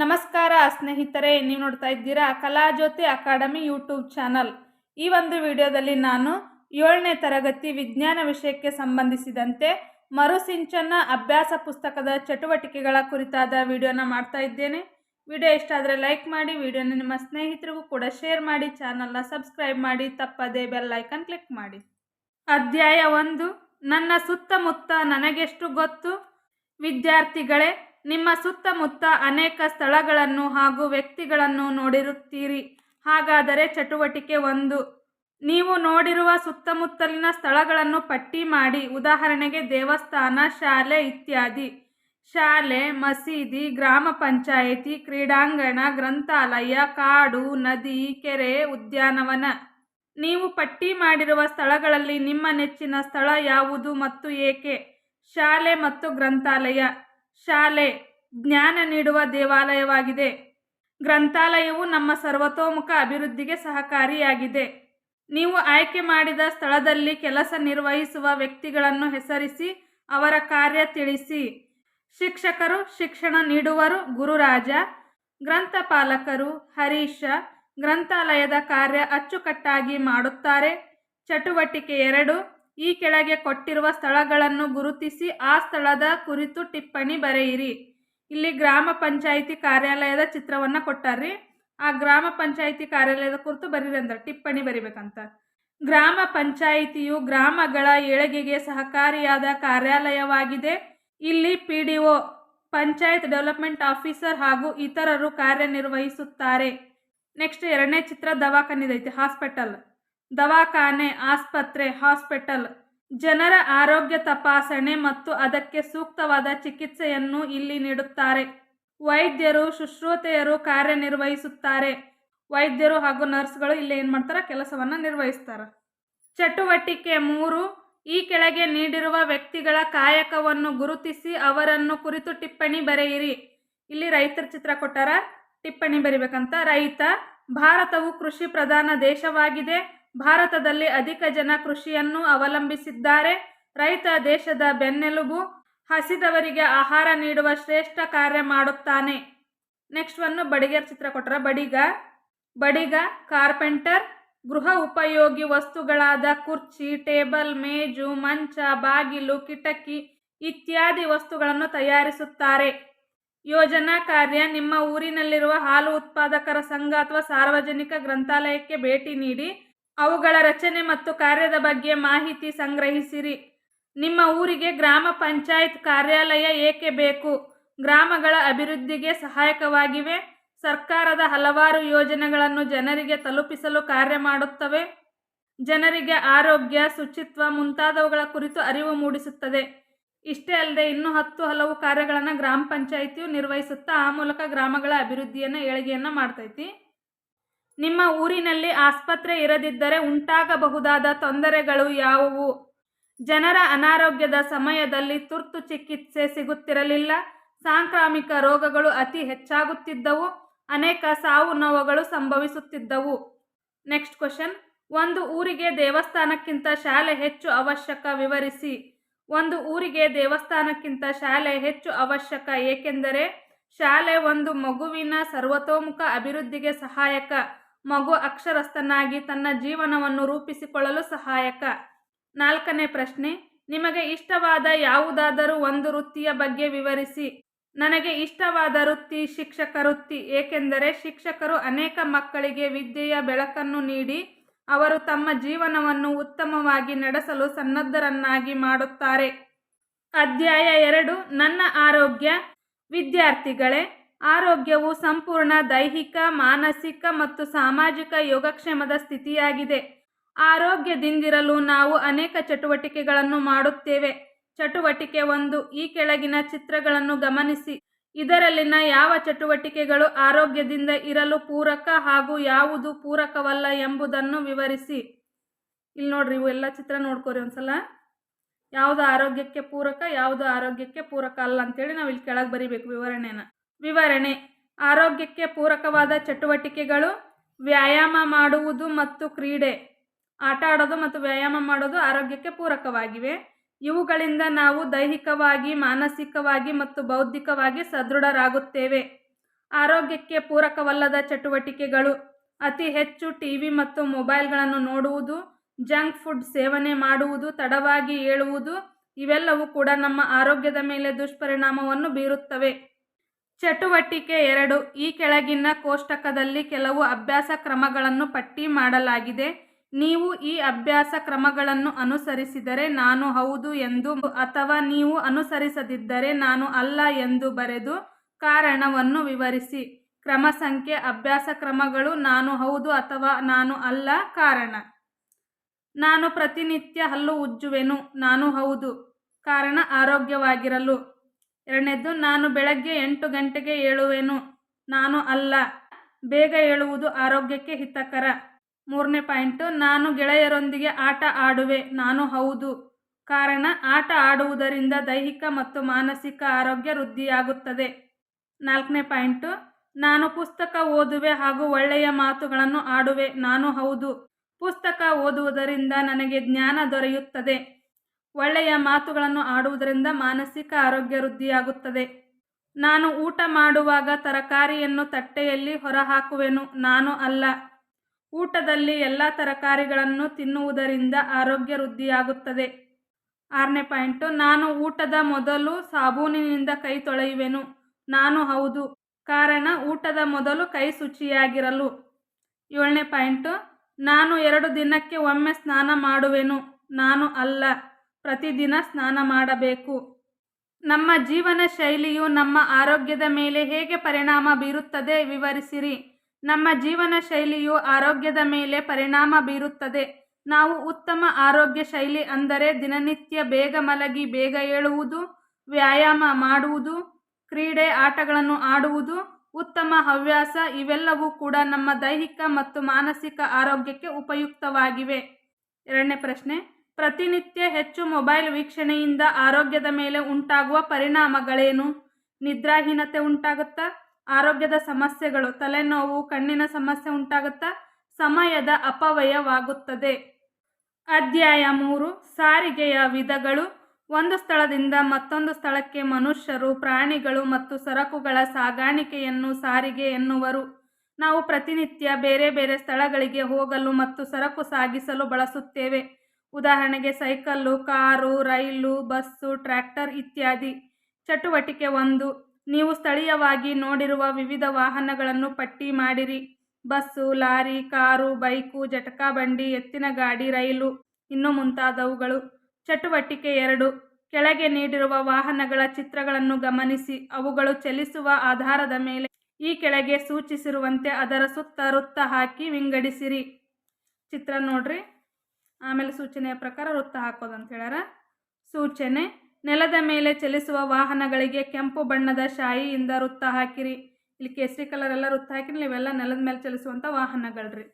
ನಮಸ್ಕಾರ ಸ್ನೇಹಿತರೆ, ನೀವು ನೋಡ್ತಾ ಇದ್ದೀರಾ ಕಲಾಜ್ಯೋತಿ ಅಕಾಡೆಮಿ ಯೂಟ್ಯೂಬ್ ಚಾನಲ್. ಈ ಒಂದು ವಿಡಿಯೋದಲ್ಲಿ ನಾನು ಏಳನೇ ತರಗತಿ ವಿಜ್ಞಾನ ವಿಷಯಕ್ಕೆ ಸಂಬಂಧಿಸಿದಂತೆ ಮರುಸಿಂಚನ ಅಭ್ಯಾಸ ಪುಸ್ತಕದ ಚಟುವಟಿಕೆಗಳ ಕುರಿತಾದ ವಿಡಿಯೋನ ಮಾಡ್ತಾ ಇದ್ದೇನೆ. ವಿಡಿಯೋ ಇಷ್ಟ ಆದರೆ ಲೈಕ್ ಮಾಡಿ, ವಿಡಿಯೋನ ನಿಮ್ಮ ಸ್ನೇಹಿತರಿಗೂ ಕೂಡ ಶೇರ್ ಮಾಡಿ, ಚಾನಲ್ನ ಸಬ್ಸ್ಕ್ರೈಬ್ ಮಾಡಿ, ತಪ್ಪದೇ ಬೆಲ್ ಐಕನ್ ಕ್ಲಿಕ್ ಮಾಡಿ. ಅಧ್ಯಾಯ ಒಂದು, ನನ್ನ ಸುತ್ತಮುತ್ತ ನನಗೆಷ್ಟು ಗೊತ್ತು? ವಿದ್ಯಾರ್ಥಿಗಳೇ ನಿಮ್ಮ ಸುತ್ತಮುತ್ತ ಅನೇಕ ಸ್ಥಳಗಳನ್ನು ಹಾಗೂ ವ್ಯಕ್ತಿಗಳನ್ನು ನೋಡಿರುತ್ತೀರಿ. ಹಾಗಾದರೆ ಚಟುವಟಿಕೆ ಒಂದು. ನೀವು ನೋಡಿರುವ ಸುತ್ತಮುತ್ತಲಿನ ಸ್ಥಳಗಳನ್ನು ಪಟ್ಟಿ ಮಾಡಿ, ಉದಾಹರಣೆಗೆ ದೇವಸ್ಥಾನ, ಶಾಲೆ ಇತ್ಯಾದಿ. ಶಾಲೆ, ಮಸೀದಿ, ಗ್ರಾಮ ಪಂಚಾಯಿತಿ, ಕ್ರೀಡಾಂಗಣ, ಗ್ರಂಥಾಲಯ, ಕಾಡು, ನದಿ, ಕೆರೆ, ಉದ್ಯಾನವನ. ನೀವು ಪಟ್ಟಿ ಮಾಡಿರುವ ಸ್ಥಳಗಳಲ್ಲಿ ನಿಮ್ಮ ನೆಚ್ಚಿನ ಸ್ಥಳ ಯಾವುದು ಮತ್ತು ಏಕೆ? ಶಾಲೆ ಮತ್ತು ಗ್ರಂಥಾಲಯ. ಶಾಲೆ, ಜ್ಞಾನ ನೀಡುವ ದೇವಾಲಯವಾಗಿದೆ. ಗ್ರಂಥಾಲಯವು ನಮ್ಮ ಸರ್ವತೋಮುಖ ಅಭಿವೃದ್ಧಿಗೆ ಸಹಕಾರಿಯಾಗಿದೆ. ನೀವು ಆಯ್ಕೆ ಮಾಡಿದ ಸ್ಥಳದಲ್ಲಿ ಕೆಲಸ ನಿರ್ವಹಿಸುವ ವ್ಯಕ್ತಿಗಳನ್ನು ಹೆಸರಿಸಿ, ಅವರ ಕಾರ್ಯ ತಿಳಿಸಿ. ಶಿಕ್ಷಕರು ಶಿಕ್ಷಣ ನೀಡುವರು, ಗುರುರಾಜ ಗ್ರಂಥಪಾಲಕರು ಹರೀಶ, ಗ್ರಂಥಾಲಯದ ಕಾರ್ಯ ಅಚ್ಚುಕಟ್ಟಾಗಿ ಮಾಡುತ್ತಾರೆ. ಚಟುವಟಿಕೆ ಎರಡು ಈ ಕೆಳಗೆ ಕೊಟ್ಟಿರುವ ಸ್ಥಳಗಳನ್ನು ಗುರುತಿಸಿ ಆ ಸ್ಥಳದ ಕುರಿತು ಟಿಪ್ಪಣಿ ಬರೆಯಿರಿ. ಇಲ್ಲಿ ಗ್ರಾಮ ಪಂಚಾಯಿತಿ ಕಾರ್ಯಾಲಯದ ಚಿತ್ರವನ್ನು ಕೊಟ್ಟಾರ್ರಿ. ಆ ಗ್ರಾಮ ಪಂಚಾಯಿತಿ ಕಾರ್ಯಾಲಯದ ಕುರಿತು ಬರೀರಿ ಅಂದ್ರೆ ಟಿಪ್ಪಣಿ ಬರಿಬೇಕಂತ. ಗ್ರಾಮ ಪಂಚಾಯಿತಿಯು ಗ್ರಾಮಗಳ ಏಳಿಗೆಗೆ ಸಹಕಾರಿಯಾದ ಕಾರ್ಯಾಲಯವಾಗಿದೆ. ಇಲ್ಲಿ P D O, panchayat development officer ಹಾಗೂ ಇತರರು ಕಾರ್ಯನಿರ್ವಹಿಸುತ್ತಾರೆ. ನೆಕ್ಸ್ಟ್ ಎರಡನೇ ಚಿತ್ರ ದವಾಖಾನಿದೈತಿ, ಹಾಸ್ಪಿಟಲ್. ದವಾಖಾನೆ, ಆಸ್ಪತ್ರೆ, ಹಾಸ್ಪಿಟಲ್. ಜನರ ಆರೋಗ್ಯ ತಪಾಸಣೆ ಮತ್ತು ಅದಕ್ಕೆ ಸೂಕ್ತವಾದ ಚಿಕಿತ್ಸೆಯನ್ನು ಇಲ್ಲಿ ನೀಡುತ್ತಾರೆ. ವೈದ್ಯರು, ಶುಶ್ರೂತೆಯರು ಕಾರ್ಯನಿರ್ವಹಿಸುತ್ತಾರೆ. ವೈದ್ಯರು ಹಾಗೂ ನರ್ಸ್ಗಳು ಇಲ್ಲಿ ಏನು ಮಾಡ್ತಾರೆ? ಕೆಲಸವನ್ನು ನಿರ್ವಹಿಸ್ತಾರೆ. ಚಟುವಟಿಕೆ ಮೂರು, ಈ ಕೆಳಗೆ ನೀಡಿರುವ ವ್ಯಕ್ತಿಗಳ ಕಾಯಕವನ್ನು ಗುರುತಿಸಿ ಅವರನ್ನು ಕುರಿತು ಟಿಪ್ಪಣಿ ಬರೆಯಿರಿ. ಇಲ್ಲಿ ರೈತರ ಚಿತ್ರ ಕೊಟ್ಟಾರ. ಟಿಪ್ಪಣಿ ಬರಿಬೇಕಂತ. ರೈತ, ಭಾರತವು ಕೃಷಿ ಪ್ರಧಾನ ದೇಶವಾಗಿದೆ. ಭಾರತದಲ್ಲಿ ಅಧಿಕ ಜನ ಕೃಷಿಯನ್ನು ಅವಲಂಬಿಸಿದ್ದಾರೆ. ರೈತ ದೇಶದ ಬೆನ್ನೆಲುಬು, ಹಸಿದವರಿಗೆ ಆಹಾರ ನೀಡುವ ಶ್ರೇಷ್ಠ ಕಾರ್ಯ ಮಾಡುತ್ತಾನೆ. ನೆಕ್ಸ್ಟ್ ಒಂದು ಬಡಿಗರ್ ಚಿತ್ರ ಕೊಟ್ಟರೆ ಬಡಿಗ. ಬಡಿಗ, ಕಾರ್ಪೆಂಟರ್, ಗೃಹ ಉಪಯೋಗಿ ವಸ್ತುಗಳಾದ ಕುರ್ಚಿ, ಟೇಬಲ್, ಮೇಜು, ಮಂಚ, ಬಾಗಿಲು, ಕಿಟಕಿ ಇತ್ಯಾದಿ ವಸ್ತುಗಳನ್ನು ತಯಾರಿಸುತ್ತಾರೆ. ಯೋಜನಾ ಕಾರ್ಯ ನಿಮ್ಮ ಊರಿನಲ್ಲಿರುವ ಹಾಲು ಉತ್ಪಾದಕರ ಸಂಘ ಅಥವಾ ಸಾರ್ವಜನಿಕ ಗ್ರಂಥಾಲಯಕ್ಕೆ ಭೇಟಿ ನೀಡಿ ಅವುಗಳ ರಚನೆ ಮತ್ತು ಕಾರ್ಯದ ಬಗ್ಗೆ ಮಾಹಿತಿ ಸಂಗ್ರಹಿಸಿರಿ. ನಿಮ್ಮ ಊರಿಗೆ ಗ್ರಾಮ ಪಂಚಾಯತ್ ಕಾರ್ಯಾಲಯ ಏಕೆ ಬೇಕು? ಗ್ರಾಮಗಳ ಅಭಿವೃದ್ಧಿಗೆ ಸಹಾಯಕವಾಗಿವೆ? ಸರ್ಕಾರದ ಹಲವಾರು ಯೋಜನೆಗಳನ್ನು ಜನರಿಗೆ ತಲುಪಿಸಲು ಕಾರ್ಯ ಮಾಡುತ್ತವೆ? ಜನರಿಗೆ ಆರೋಗ್ಯ, ಶುಚಿತ್ವ ಮುಂತಾದವುಗಳ ಕುರಿತು ಅರಿವು ಮೂಡಿಸುತ್ತದೆ. ಇಷ್ಟೇ ಅಲ್ಲದೆ ಇನ್ನೂ ಹತ್ತು ಹಲವು ಕಾರ್ಯಗಳನ್ನು ಗ್ರಾಮ ಪಂಚಾಯಿತಿಯು ನಿರ್ವಹಿಸುತ್ತಾ, ಆ ಮೂಲಕ ಗ್ರಾಮಗಳ ಅಭಿವೃದ್ಧಿಯನ್ನು, ಏಳಿಗೆಯನ್ನು ಮಾಡ್ತೈತಿ. ನಿಮ್ಮ ಊರಿನಲ್ಲಿ ಆಸ್ಪತ್ರೆ ಇರದಿದ್ದರೆ ಉಂಟಾಗಬಹುದಾದ ತೊಂದರೆಗಳು ಯಾವುವು? ಜನರ ಅನಾರೋಗ್ಯದ ಸಮಯದಲ್ಲಿ ತುರ್ತು ಚಿಕಿತ್ಸೆ ಸಿಗುತ್ತಿರಲಿಲ್ಲ. ಸಾಂಕ್ರಾಮಿಕ ರೋಗಗಳು ಅತಿ ಹೆಚ್ಚಾಗುತ್ತಿದ್ದವು. ಅನೇಕ ಸಾವು ನೋವುಗಳು ಸಂಭವಿಸುತ್ತಿದ್ದವು. Next question. ಒಂದು ಊರಿಗೆ ದೇವಸ್ಥಾನಕ್ಕಿಂತ ಶಾಲೆ ಹೆಚ್ಚು ಅವಶ್ಯಕ ವಿವರಿಸಿ. ಒಂದು ಊರಿಗೆ ದೇವಸ್ಥಾನಕ್ಕಿಂತ ಶಾಲೆ ಹೆಚ್ಚು ಅವಶ್ಯಕ ಏಕೆಂದರೆ ಶಾಲೆ ಒಂದು ಮಗುವಿನ ಸರ್ವತೋಮುಖ ಅಭಿವೃದ್ಧಿಗೆ ಸಹಾಯಕ. ಮಗು ಅಕ್ಷರಸ್ಥನಾಗಿ ತನ್ನ ಜೀವನವನ್ನು ರೂಪಿಸಿಕೊಳ್ಳಲು ಸಹಾಯಕ. ನಾಲ್ಕನೇ ಪ್ರಶ್ನೆ, ನಿಮಗೆ ಇಷ್ಟವಾದ ಯಾವುದಾದರೂ ಒಂದು ವೃತ್ತಿಯ ಬಗ್ಗೆ ವಿವರಿಸಿ. ನನಗೆ ಇಷ್ಟವಾದ ವೃತ್ತಿ ಶಿಕ್ಷಕ ವೃತ್ತಿ, ಏಕೆಂದರೆ ಶಿಕ್ಷಕರು ಅನೇಕ ಮಕ್ಕಳಿಗೆ ವಿದ್ಯೆಯ ಬೆಳಕನ್ನು ನೀಡಿ, ಅವರು ತಮ್ಮ ಜೀವನವನ್ನು ಉತ್ತಮವಾಗಿ ನಡೆಸಲು ಸನ್ನದ್ಧರನ್ನಾಗಿ ಮಾಡುತ್ತಾರೆ. ಅಧ್ಯಾಯ ಎರಡು, ನನ್ನ ಆರೋಗ್ಯ. ವಿದ್ಯಾರ್ಥಿಗಳೇ ಆರೋಗ್ಯವು ಸಂಪೂರ್ಣ ದೈಹಿಕ, ಮಾನಸಿಕ ಮತ್ತು ಸಾಮಾಜಿಕ ಯೋಗಕ್ಷೇಮದ ಸ್ಥಿತಿಯಾಗಿದೆ. ಆರೋಗ್ಯದಿಂದಿರಲು ನಾವು ಅನೇಕ ಚಟುವಟಿಕೆಗಳನ್ನು ಮಾಡುತ್ತೇವೆ. ಚಟುವಟಿಕೆ ಒಂದು, ಈ ಕೆಳಗಿನ ಚಿತ್ರಗಳನ್ನು ಗಮನಿಸಿ. ಇದರಲ್ಲಿನ ಯಾವ ಚಟುವಟಿಕೆಗಳು ಆರೋಗ್ಯದಿಂದ ಇರಲು ಪೂರಕ ಹಾಗೂ ಯಾವುದು ಪೂರಕವಲ್ಲ ಎಂಬುದನ್ನು ವಿವರಿಸಿ. ಇಲ್ಲಿ ನೋಡ್ರಿ ಇವು ಎಲ್ಲ ಚಿತ್ರ ನೋಡ್ಕೋರಿ ಒಂದ್ಸಲ. ಯಾವುದು ಆರೋಗ್ಯಕ್ಕೆ ಪೂರಕ, ಯಾವುದು ಆರೋಗ್ಯಕ್ಕೆ ಪೂರಕ ಅಲ್ಲ ಅಂತೇಳಿ ನಾವು ಇಲ್ಲಿ ಕೆಳಗೆ ಬರಿಬೇಕು ವಿವರಣೆನ. ವಿವರಣೆ. ಆರೋಗ್ಯಕ್ಕೆ ಪೂರಕವಾದ ಚಟುವಟಿಕೆಗಳು, ವ್ಯಾಯಾಮ ಮಾಡುವುದು ಮತ್ತು ಕ್ರೀಡೆ. ಆಟ ಆಡೋದು ಮತ್ತು ವ್ಯಾಯಾಮ ಮಾಡೋದು ಆರೋಗ್ಯಕ್ಕೆ ಪೂರಕವಾಗಿವೆ. ಇವುಗಳಿಂದ ನಾವು ದೈಹಿಕವಾಗಿ, ಮಾನಸಿಕವಾಗಿ ಮತ್ತು ಬೌದ್ಧಿಕವಾಗಿ ಸದೃಢರಾಗುತ್ತೇವೆ. ಆರೋಗ್ಯಕ್ಕೆ ಪೂರಕವಲ್ಲದ ಚಟುವಟಿಕೆಗಳು, ಅತಿ ಹೆಚ್ಚು ಟಿವಿ ಮತ್ತು ಮೊಬೈಲ್ಗಳನ್ನು ನೋಡುವುದು, ಜಂಕ್ ಫುಡ್ ಸೇವನೆ ಮಾಡುವುದು, ತಡವಾಗಿ ಏಳುವುದು, ಇವೆಲ್ಲವೂ ಕೂಡ ನಮ್ಮ ಆರೋಗ್ಯದ ಮೇಲೆ ದುಷ್ಪರಿಣಾಮವನ್ನು ಬೀರುತ್ತವೆ. ಚಟುವಟಿಕೆ ಎರಡು. ಈ ಕೆಳಗಿನ ಕೋಷ್ಟಕದಲ್ಲಿ ಕೆಲವು ಅಭ್ಯಾಸ ಕ್ರಮಗಳನ್ನು ಪಟ್ಟಿ ಮಾಡಲಾಗಿದೆ. ನೀವು ಈ ಅಭ್ಯಾಸ ಕ್ರಮಗಳನ್ನು ಅನುಸರಿಸಿದರೆ ನಾನು ಹೌದು ಎಂದು ಅಥವಾ ನೀವು ಅನುಸರಿಸದಿದ್ದರೆ ನಾನು ಅಲ್ಲ ಎಂದು ಬರೆದು ಕಾರಣವನ್ನು ವಿವರಿಸಿ. ಕ್ರಮ ಸಂಖ್ಯೆ, ಅಭ್ಯಾಸ ಕ್ರಮಗಳು ನಾನು ಹೌದು ಅಥವಾ ನಾನು ಅಲ್ಲ ಕಾರಣ. ನಾನು ಪ್ರತಿನಿತ್ಯ ಹಲ್ಲು ಉಜ್ಜುವೆನು, ನಾನು ಹೌದು. ಕಾರಣ ಆರೋಗ್ಯವಾಗಿರಲು. ಎರಡನೇದ್ದು ನಾನು ಬೆಳಗ್ಗೆ ಎಂಟು ಗಂಟೆಗೆ ಏಳುವೆನು. ನಾನು ಅಲ್ಲ. ಬೇಗ ಏಳುವುದು ಆರೋಗ್ಯಕ್ಕೆ ಹಿತಕರ. ಮೂರನೇ ಪಾಯಿಂಟು, ನಾನು ಗೆಳೆಯರೊಂದಿಗೆ ಆಟ ಆಡುವೆ. ನಾನು ಹೌದು. ಕಾರಣ, ಆಟ ಆಡುವುದರಿಂದ ದೈಹಿಕ ಮತ್ತು ಮಾನಸಿಕ ಆರೋಗ್ಯ ವೃದ್ಧಿಯಾಗುತ್ತದೆ. ನಾಲ್ಕನೇ ಪಾಯಿಂಟು, ನಾನು ಪುಸ್ತಕ ಓದುವೆ ಹಾಗೂ ಒಳ್ಳೆಯ ಮಾತುಗಳನ್ನು ಆಡುವೆ. ನಾನು ಹೌದು. ಪುಸ್ತಕ ಓದುವುದರಿಂದ ನನಗೆ ಜ್ಞಾನ ದೊರೆಯುತ್ತದೆ. ಒಳ್ಳೆಯ ಮಾತುಗಳನ್ನು ಆಡುವುದರಿಂದ ಮಾನಸಿಕ ಆರೋಗ್ಯ ವೃದ್ಧಿಯಾಗುತ್ತದೆ. ನಾನು ಊಟ ಮಾಡುವಾಗ ತರಕಾರಿಯನ್ನು ತಟ್ಟೆಯಲ್ಲಿ ಹೊರಹಾಕುವೆನು, ನಾನು ಅಲ್ಲ. ಊಟದಲ್ಲಿ ಎಲ್ಲ ತರಕಾರಿಗಳನ್ನು ತಿನ್ನುವುದರಿಂದ ಆರೋಗ್ಯ ವೃದ್ಧಿಯಾಗುತ್ತದೆ. ಆರನೇ ಪಾಯಿಂಟು, ನಾನು ಊಟದ ಮೊದಲು ಸಾಬೂನಿನಿಂದ ಕೈ ತೊಳೆಯುವೆನು, ನಾನು ಹೌದು. ಕಾರಣ, ಊಟದ ಮೊದಲು ಕೈ ಶುಚಿಯಾಗಿರಲು. ಏಳನೇ ಪಾಯಿಂಟು, ನಾನು ಎರಡು ದಿನಕ್ಕೆ ಒಮ್ಮೆ ಸ್ನಾನ ಮಾಡುವೆನು, ನಾನು ಅಲ್ಲ. ಪ್ರತಿದಿನ ಸ್ನಾನ ಮಾಡಬೇಕು. ನಮ್ಮ ಜೀವನ ಶೈಲಿಯು ನಮ್ಮ ಆರೋಗ್ಯದ ಮೇಲೆ ಹೇಗೆ ಪರಿಣಾಮ ಬೀರುತ್ತದೆ ವಿವರಿಸಿರಿ. ನಮ್ಮ ಜೀವನ ಶೈಲಿಯು ಆರೋಗ್ಯದ ಮೇಲೆ ಪರಿಣಾಮ ಬೀರುತ್ತದೆ. ನಾವು ಉತ್ತಮ ಆರೋಗ್ಯ ಶೈಲಿ ಅಂದರೆ ದಿನನಿತ್ಯ ಬೇಗ ಮಲಗಿ ಬೇಗ ಏಳುವುದು, ವ್ಯಾಯಾಮ ಮಾಡುವುದು, ಕ್ರೀಡೆ ಆಟಗಳನ್ನು ಆಡುವುದು, ಉತ್ತಮ ಹವ್ಯಾಸ ಇವೆಲ್ಲವೂ ಕೂಡ ನಮ್ಮ ದೈಹಿಕ ಮತ್ತು ಮಾನಸಿಕ ಆರೋಗ್ಯಕ್ಕೆ ಉಪಯುಕ್ತವಾಗಿವೆ. ಎರಡನೇ ಪ್ರಶ್ನೆ ಪ್ರತಿನಿತ್ಯ ಹೆಚ್ಚು ಮೊಬೈಲ್ ವೀಕ್ಷಣೆಯಿಂದ ಆರೋಗ್ಯದ ಮೇಲೆ ಉಂಟಾಗುವ ಪರಿಣಾಮಗಳೇನು? ನಿದ್ರಾಹೀನತೆ ಉಂಟಾಗುತ್ತಾ? ಆರೋಗ್ಯದ ಸಮಸ್ಯೆಗಳು, ತಲೆನೋವು, ಕಣ್ಣಿನ ಸಮಸ್ಯೆ ಉಂಟಾಗುತ್ತಾ? ಸಮಯದ ಅಪವ್ಯಯವಾಗುತ್ತದೆ. ಅಧ್ಯಾಯ ಮೂರು, ಸಾರಿಗೆಯ ವಿಧಗಳು. ಒಂದು ಸ್ಥಳದಿಂದ ಮತ್ತೊಂದು ಸ್ಥಳಕ್ಕೆ ಮನುಷ್ಯರು, ಪ್ರಾಣಿಗಳು ಮತ್ತು ಸರಕುಗಳ ಸಾಗಾಣಿಕೆಯನ್ನು ಸಾರಿಗೆ ಎನ್ನುವರು. ನಾವು ಪ್ರತಿನಿತ್ಯ ಬೇರೆ ಬೇರೆ ಸ್ಥಳಗಳಿಗೆ ಹೋಗಲು ಮತ್ತು ಸರಕು ಸಾಗಿಸಲು ಬಳಸುತ್ತೇವೆ. ಉದಾಹರಣೆಗೆ ಸೈಕಲ್ಲು, ಕಾರು, ರೈಲು, ಬಸ್ಸು, ಟ್ರ್ಯಾಕ್ಟರ್ ಇತ್ಯಾದಿ. ಚಟುವಟಿಕೆ ಒಂದು. ನೀವು ಸ್ಥಳೀಯವಾಗಿ ನೋಡಿರುವ ವಿವಿಧ ವಾಹನಗಳನ್ನು ಪಟ್ಟಿ ಮಾಡಿರಿ. ಬಸ್ಸು, ಲಾರಿ, ಕಾರು, ಬೈಕು, ಜಟಕಾ ಬಂಡಿ, ಎತ್ತಿನ ಗಾಡಿ, ರೈಲು, ಇನ್ನು ಮುಂತಾದವುಗಳು. ಚಟುವಟಿಕೆ ಎರಡು. ಕೆಳಗೆ ನೀಡಿರುವ ವಾಹನಗಳ ಚಿತ್ರಗಳನ್ನು ಗಮನಿಸಿ. ಅವುಗಳು ಚಲಿಸುವ ಆಧಾರದ ಮೇಲೆ ಈ ಕೆಳಗೆ ಸೂಚಿಸಿರುವಂತೆ ಅದರ ಸುತ್ತ ವೃತ್ತ ಹಾಕಿ ವಿಂಗಡಿಸಿರಿ. ಚಿತ್ರ ನೋಡ್ರಿ. ಆಮೇಲೆ ಸೂಚನೆಯ ಪ್ರಕಾರ ವೃತ್ತ ಹಾಕೋದು ಅಂತ ಹೇಳ್ಯಾರ. ಸೂಚನೆ, ನೆಲದ ಮೇಲೆ ಚಲಿಸುವ ವಾಹನಗಳಿಗೆ ಕೆಂಪು ಬಣ್ಣದ ಶಾಯಿಯಿಂದ ವೃತ್ತ ಹಾಕಿರಿ. ಇಲ್ಲಿ ಕೇಸರಿ ಕಲರ್ ಎಲ್ಲ ವೃತ್ತ ಹಾಕಿರಿ ಇವೆಲ್ಲ ನೆಲದ ಮೇಲೆ ಚಲಿಸುವಂಥ ವಾಹನಗಳ್ರಿ.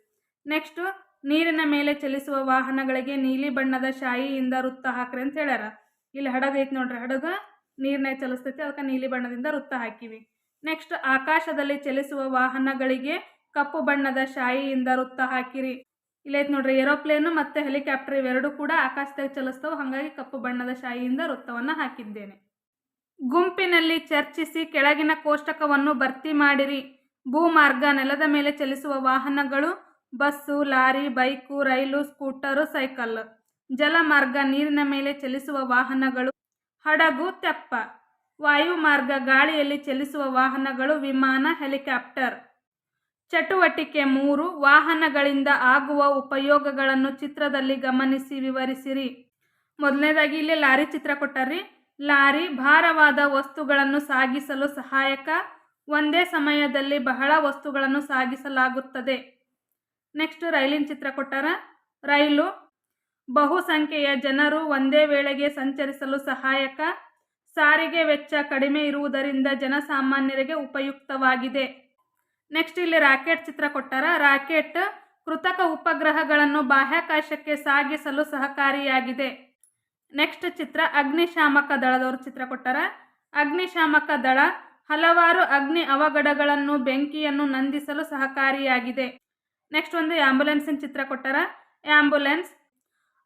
ನೆಕ್ಸ್ಟು ನೀರಿನ ಮೇಲೆ ಚಲಿಸುವ ವಾಹನಗಳಿಗೆ ನೀಲಿ ಬಣ್ಣದ ಶಾಯಿಯಿಂದ ವೃತ್ತ ಹಾಕ್ರಿ ಅಂತ ಹೇಳ್ಯಾರ. ಇಲ್ಲಿ ಹಡಗ ಐತಿ ನೋಡ್ರಿ, ಹಡಗ ನೀರಿನಾಗ ಚಲಿಸ್ತೈತಿ, ಅದಕ್ಕೆ ನೀಲಿ ಬಣ್ಣದಿಂದ ವೃತ್ತ ಹಾಕಿವಿ. ನೆಕ್ಸ್ಟ್ ಆಕಾಶದಲ್ಲಿ ಚಲಿಸುವ ವಾಹನಗಳಿಗೆ ಕಪ್ಪು ಬಣ್ಣದ ಶಾಯಿಯಿಂದ ವೃತ್ತ ಹಾಕಿರಿ. ಇಲ್ಲೈತೆ ನೋಡ್ರಿ, ಏರೋಪ್ಲೇನು ಮತ್ತು ಹೆಲಿಕಾಪ್ಟರ್ ಇವೆರಡೂ ಕೂಡ ಆಕಾಶದಾಗ ಚಲಿಸ್ತವೆ. ಹಾಗಾಗಿ ಕಪ್ಪು ಬಣ್ಣದ ಶಾಯಿಯಿಂದ ವೃತ್ತವನ್ನು ಹಾಕಿದ್ದೇನೆ. ಗುಂಪಿನಲ್ಲಿ ಚರ್ಚಿಸಿ ಕೆಳಗಿನ ಕೋಷ್ಟಕವನ್ನು ಭರ್ತಿ ಮಾಡಿರಿ. ಭೂಮಾರ್ಗ ನೆಲದ ಮೇಲೆ ಚಲಿಸುವ ವಾಹನಗಳು, ಬಸ್ಸು, ಲಾರಿ, ಬೈಕು, ರೈಲು, ಸ್ಕೂಟರು, ಸೈಕಲ್. ಜಲಮಾರ್ಗ ನೀರಿನ ಮೇಲೆ ಚಲಿಸುವ ವಾಹನಗಳು, ಹಡಗು, ತೆಪ್ಪ. ವಾಯುಮಾರ್ಗ ಗಾಳಿಯಲ್ಲಿ ಚಲಿಸುವ ವಾಹನಗಳು, ವಿಮಾನ, ಹೆಲಿಕಾಪ್ಟರ್. ಚಟುವಟಿಕೆ ಮೂರು, ವಾಹನಗಳಿಂದ ಆಗುವ ಉಪಯೋಗಗಳನ್ನು ಚಿತ್ರದಲ್ಲಿ ಗಮನಿಸಿ ವಿವರಿಸಿರಿ. ಮೊದಲನೇದಾಗಿ ಇಲ್ಲಿ ಲಾರಿ ಚಿತ್ರ ಕೊಟ್ಟರಿ ಲಾರಿ ಭಾರವಾದ ವಸ್ತುಗಳನ್ನು ಸಾಗಿಸಲು ಸಹಾಯಕ. ಒಂದೇ ಸಮಯದಲ್ಲಿ ಬಹಳ ವಸ್ತುಗಳನ್ನು ಸಾಗಿಸಲಾಗುತ್ತದೆ. ನೆಕ್ಸ್ಟ್ ರೈಲಿನ ಚಿತ್ರ ಕೊಟ್ಟಾರ. ರೈಲು ಬಹುಸಂಖ್ಯೆಯ ಜನರು ಒಂದೇ ವೇಳೆಗೆ ಸಂಚರಿಸಲು ಸಹಾಯಕ. ಸಾರಿಗೆ ವೆಚ್ಚ ಕಡಿಮೆ ಇರುವುದರಿಂದ ಜನಸಾಮಾನ್ಯರಿಗೆ ಉಪಯುಕ್ತವಾಗಿದೆ. ನೆಕ್ಸ್ಟ್ ಇಲ್ಲಿ ರಾಕೆಟ್ ಚಿತ್ರ ಕೊಟ್ಟಾರ. ರಾಕೆಟ್ ಕೃತಕ ಉಪಗ್ರಹಗಳನ್ನು ಬಾಹ್ಯಾಕಾಶಕ್ಕೆ ಸಾಗಿಸಲು ಸಹಕಾರಿಯಾಗಿದೆ. ನೆಕ್ಸ್ಟ್ ಚಿತ್ರ ಅಗ್ನಿಶಾಮಕ ದಳದವರು ಚಿತ್ರ ಕೊಟ್ಟಾರ. ಅಗ್ನಿಶಾಮಕ ದಳ ಹಲವಾರು ಅಗ್ನಿ ಅವಘಡಗಳನ್ನು ಬೆಂಕಿಯನ್ನು ನಂದಿಸಲು ಸಹಕಾರಿಯಾಗಿದೆ. ನೆಕ್ಸ್ಟ್ ಒಂದು ಆ್ಯಂಬುಲೆನ್ಸಿನ ಚಿತ್ರ ಕೊಟ್ಟಾರ. ಆ್ಯಂಬುಲೆನ್ಸ್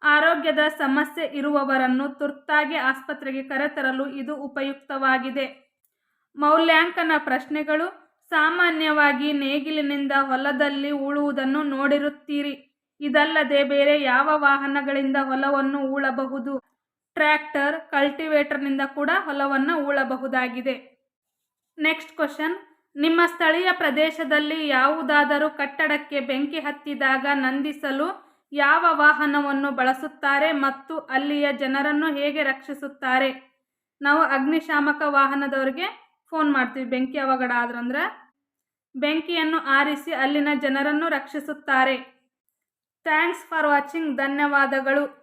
ಆರೋಗ್ಯದ ಸಮಸ್ಯೆ ಇರುವವರನ್ನು ತುರ್ತಾಗಿ ಆಸ್ಪತ್ರೆಗೆ ಕರೆತರಲು ಇದು ಉಪಯುಕ್ತವಾಗಿದೆ. ಮೌಲ್ಯಾಂಕನ ಪ್ರಶ್ನೆಗಳು ಸಾಮಾನ್ಯವಾಗಿ ನೇಗಿಲಿನಿಂದ ಹೊಲದಲ್ಲಿ ಉಳುವುದನ್ನು ನೋಡಿರುತ್ತೀರಿ. ಇದಲ್ಲದೆ ಬೇರೆ ಯಾವ ವಾಹನಗಳಿಂದ ಹೊಲವನ್ನು ಉಳಬಹುದು? ಟ್ರ್ಯಾಕ್ಟರ್, ಕಲ್ಟಿವೇಟರ್ನಿಂದ ಕೂಡ ಹೊಲವನ್ನು ಉಳಬಹುದಾಗಿದೆ. Next question. ನಿಮ್ಮ ಸ್ಥಳೀಯ ಪ್ರದೇಶದಲ್ಲಿ ಯಾವುದಾದರೂ ಕಟ್ಟಡಕ್ಕೆ ಬೆಂಕಿ ಹತ್ತಿದಾಗ ನಂದಿಸಲು ಯಾವ ವಾಹನವನ್ನು ಬಳಸುತ್ತಾರೆ ಮತ್ತು ಅಲ್ಲಿಯ ಜನರನ್ನು ಹೇಗೆ ರಕ್ಷಿಸುತ್ತಾರೆ? ನಾವು ಅಗ್ನಿಶಾಮಕ ವಾಹನದವರಿಗೆ ಫೋನ್ ಮಾಡ್ತೀವಿ. ಬೆಂಕಿ ಅವಘಡ ಆದ್ರಂದ್ರೆ ಬೆಂಕಿಯನ್ನು ಆರಿಸಿ ಅಲ್ಲಿನ ಜನರನ್ನು ರಕ್ಷಿಸುತ್ತಾರೆ. Thanks for watching. ಧನ್ಯವಾದಗಳು.